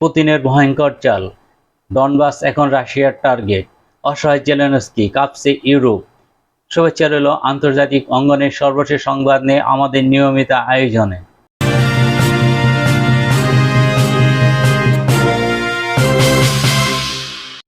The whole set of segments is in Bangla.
পুতিনের ভয়ঙ্কর চাল। ডনবাস এখন রাশিয়ার টার্গেট। অসহায় জেলেনস্কি, কাঁপছে ইউরোপ। শুভেচ্ছা রইল আন্তর্জাতিক অঙ্গনের সর্বশেষ সংবাদ নিয়ে আমাদের নিয়মিত আয়োজনে।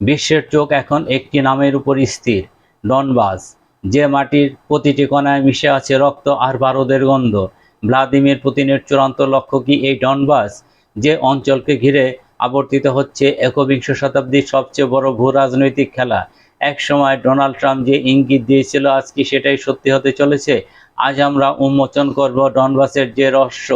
বিশ্বের চোখ এখন একটি নামের উপর স্থির, ডনবাস। যে মাটির প্রতিটি কণায় মিশে আছে রক্ত আর বারুদের গন্ধ। ভ্লাদিমির পুতিনের চূড়ান্ত লক্ষ্য কি এই ডনবাস? যে অঞ্চলকে ঘিরে আবর্তিত হচ্ছে একবিংশ শতাব্দীর সবচেয়ে বড় ভূ রাজনৈতিক খেলা। এক সময় ডোনাল্ড ট্রাম্প যে ইঙ্গিত দিয়েছিল, আজ কি সেটাই সত্যি হতে চলেছে? আজ আমরা উন্মোচন করব ডনবাসের যে রহস্য,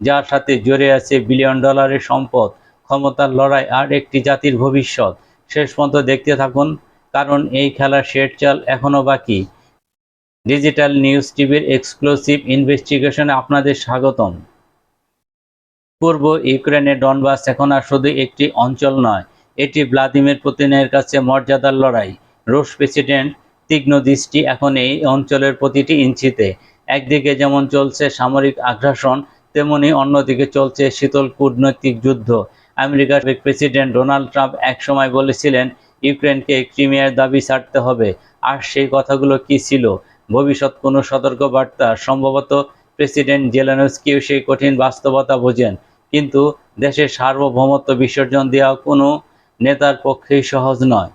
যার সাথে জড়ে আছে বিলিয়ন ডলারের সম্পদ, ক্ষমতার লড়াই আর একটি জাতির ভবিষ্যৎ। শেষ পর্যন্ত দেখতে থাকুন, কারণ এই খেলার শেষ চাল এখনও বাকি। ডিজিটাল নিউজ টিভির এক্সক্লুসিভ ইনভেস্টিগেশনে আপনাদের স্বাগতম। পূর্ব ইউক্রেনের ডনবাস এখন আর শুধু একটি অঞ্চল নয়, এটি ভ্লাদিমির পুতিনের কাছে মর্যাদার লড়াই। রুশ প্রেসিডেন্ট তীক্ষ্ণ দৃষ্টি এখন এই অঞ্চলের প্রতিটি ইঞ্চিতে, একদিকে যেমন চলছে সামরিক আগ্রাসন, তেমনি অন্যদিকে চলছে শীতল কূটনৈতিক যুদ্ধ। আমেরিকার প্রেসিডেন্ট ডোনাল্ড ট্রাম্প একসময় বলেছিলেন, ইউক্রেনকে ক্রিমিয়ার দাবি ছাড়তে হবে। আর সেই কথাগুলো কি ছিল? ভবিষ্যৎ কোনো সতর্কবার্তা? সম্ভবত প্রেসিডেন্ট জেলেনস্কিও সেই কঠিন বাস্তবতা বোঝেন। কিন্তু দেশের সার্বভৌমত্ব বিসর্জন দেওয়া কোনো নেতার পক্ষেই সহজ নয়।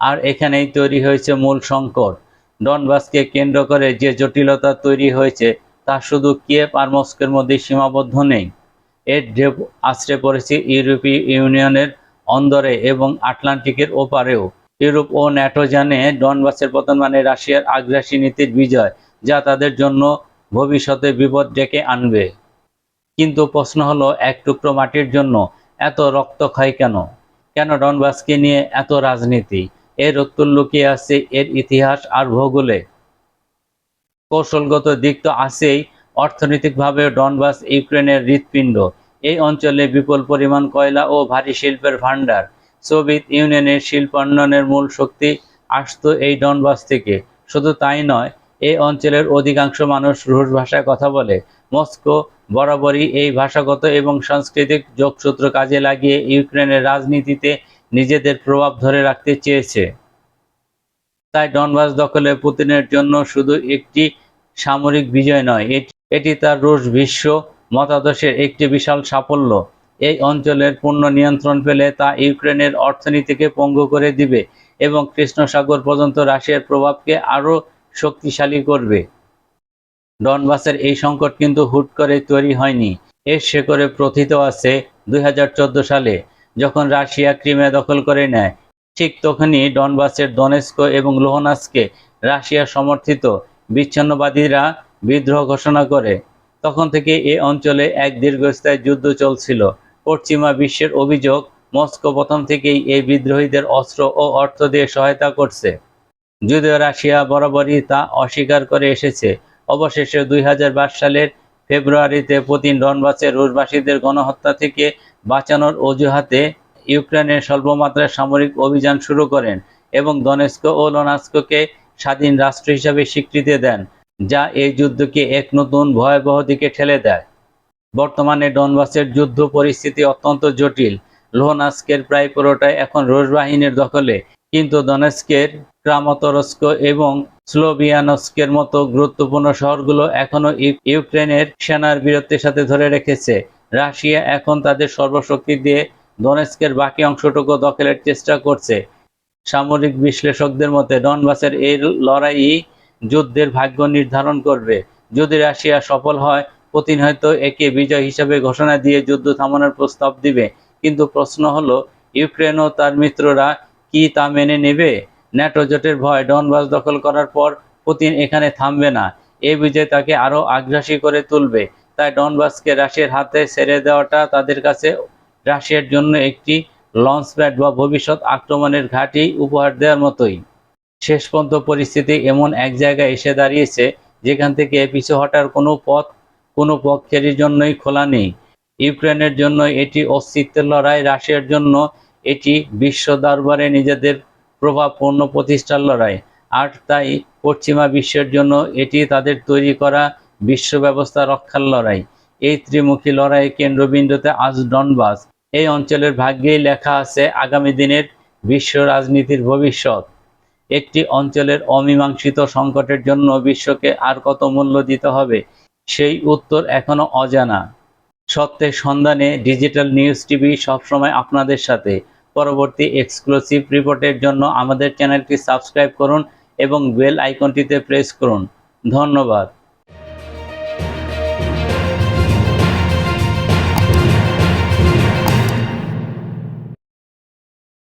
আর এখানেই তৈরি হয়েছে মূল সংকট। ডনবাসকে কেন্দ্র করে যে জটিলতা তৈরি হয়েছে, তা শুধু কিয়েভ আর মধ্যে সীমাবদ্ধ নেই। এর ঢেউ আশ্রে পড়েছে ইউরোপীয় ইউনিয়নের অন্দরে এবং আটলান্টিকের ওপারেও। ইউরোপ ও ন্যাটো জানে ডনবাসের পতন মানে রাশিয়ার আগ্রাসী নীতির বিজয়, যা তাদের জন্য ভবিষ্যতে বিপদ ডেকে আনবে। কিন্তু প্রশ্ন হলো, এক টুকরো মাটির জন্য এত রক্তক্ষয় কেন? কেন ডনবাসকে নিয়ে এত রাজনীতি? এর উত্তর লুকিয়ে আছে এর ইতিহাস আর ভূগোলে। কৌশলগত দিক তো আছেই। অর্থনৈতিকভাবে ডনবাস ইউক্রেনের হৃৎপিণ্ড। এই অঞ্চলে বিপুল পরিমাণ কয়লা ও ভারী শিল্পের ভাণ্ডার। সোভিয়েত ইউনিয়নের শিল্পান্নয়নের মূল শক্তি আসতো এই ডনবাস থেকে। শুধু তাই নয় এই অঞ্চলের অধিকাংশ মানুষ রুশ ভাষায় কথা বলে। মস্কো বরাবরই এই ভাষাগত এবং সাংস্কৃতিক যোগসূত্র কাজে লাগিয়ে ইউক্রেনের রাজনীতিতে নিজেদের প্রভাব ধরে রাখতে চেয়েছে। তাই ডনবাস দখলে পুতিনের জন্য শুধু একটি সামরিক বিজয় নয়, এটি তার রুশ বিশ্ব মতাদর্শের একটি বিশাল সাফল্য। এই অঞ্চলের পূর্ণ নিয়ন্ত্রণ পেলে তা ইউক্রেনের অর্থনীতিকে পঙ্গু করে দিবে এবং কৃষ্ণ সাগর পর্যন্ত রাশিয়ার প্রভাবকে আরও শক্তিশালী করবে। ডনবাসের এই সংকট কিন্তু হুট করে তৈরি হয়নি। এর শেকড়ে প্রথিত আছে দুই হাজার চোদ্দ সালে, যখন রাশিয়া ক্রিমিয়া দখল করে নেয়। ঠিক তখনই ডনবাসের দনেস্কো এবং লোহনাসকে রাশিয়া সমর্থিত বিচ্ছিন্নবাদীরা বিদ্রোহ ঘোষণা করে। তখন থেকে এ অঞ্চলে এক দীর্ঘস্থায়ী যুদ্ধ চলছিল। পশ্চিমা বিশ্বের অভিযোগ, মস্কো প্রথম থেকেই এই বিদ্রোহীদের অস্ত্র ও অর্থ দিয়ে সহায়তা করছে। যদিও রাশিয়া বরাবরই তা অস্বীকার করে এসেছে, অবশেষে দুই সালের ফেব্রুয়ারিতে পুতিন ডনবাসের রুশবাসীদের গণহত্যা থেকে বাঁচানোর অজুহাতে ইউক্রেনের স্বল্পমাত্রার সামরিক অভিযান শুরু করেন এবং দনেস্কো ও লোনাস্কোকে স্বাধীন রাষ্ট্র হিসাবে স্বীকৃতি দেন, যা এই যুদ্ধকে এক নতুন ভয়াবহ দিকে ঠেলে দেয়। বর্তমানে ডনবাসের যুদ্ধ পরিস্থিতি অত্যন্ত জটিল। লোহনাস্কের প্রায় পুরোটাই এখন রুশ বাহিনীর দখলে কিন্তু দনেস্কের ক্রামতরস্ক এবং স্লোভিয়ানস্কের মতো গুরুত্বপূর্ণ শহরগুলো এখনও ইউক্রেনের সেনার বীরত্বের সাথে ধরে রেখেছে। রাশিয়া এখন তাদের সর্বশক্তি দিয়ে দনেস্কের বাকি অংশটুকু দখলের চেষ্টা করছে। সামরিক বিশ্লেষকদের মতে, ডনবাসের এই লড়াই যুদ্ধের ভাগ্য নির্ধারণ করবে। যদি রাশিয়া সফল হয়, পুতিন হয়তো একে বিজয় হিসাবে ঘোষণা দিয়ে যুদ্ধ থামানোর প্রস্তাব দিবে। কিন্তু প্রশ্ন হলো ইউক্রেন ও তার মিত্ররা কি তা মেনে নেবে? ন্যাটো জোটের ভয় ডনবাস দখল করার পর পুতিন এখানে থামবে না। এ বিজয় তাকে আরও আগ্রাসী করে তুলবে। তাই ডনবাসকে রাশিয়ার হাতে ছেড়ে দেওয়াটা তাদের কাছে রাশিয়ার জন্য একটি লঞ্চপ্যাড বা ভবিষ্যৎ আক্রমণের ঘাঁটি উপহার দেওয়ার মতোই। শেষ পর্যন্ত পরিস্থিতি এমন এক জায়গায় এসে দাঁড়িয়েছে, যেখান থেকে পিছু হটার কোনো পথ কোনো পক্ষেরই জন্যই খোলা নেই। ইউক্রেনের জন্য এটি অস্তিত্বের লড়াই, রাশিয়ার জন্য এটি বিশ্ব দরবারে নিজেদের প্রভাবপূর্ণ প্রতিষ্ঠার লড়াই। আর তাই পশ্চিমা বিশ্বের জন্য এটি তাদের তৈরি করা বিশ্ব ব্যবস্থা রক্ষার লড়াই। এই ত্রিমুখী লড়াই কেন্দ্রবিন্দুতে আজ ডনবাস। এই অঞ্চলের ভাগ্যেই লেখা আছে আগামী দিনের বিশ্ব রাজনীতির ভবিষ্যৎ। একটি অঞ্চলের অমীমাংসিত সংকটের জন্য বিশ্বকে আর কত মূল্য দিতে হবে, সেই উত্তর এখনও অজানা। সত্যের সন্ধানে ডিজিটাল নিউজ টিভি সবসময় আপনাদের সাথে। পরবর্তী এক্সক্লুসিভ রিপোর্টের জন্য আমাদের চ্যানেলটি সাবস্ক্রাইব করুন এবং বেল আইকনটিতে প্রেস করুন। ধন্যবাদ।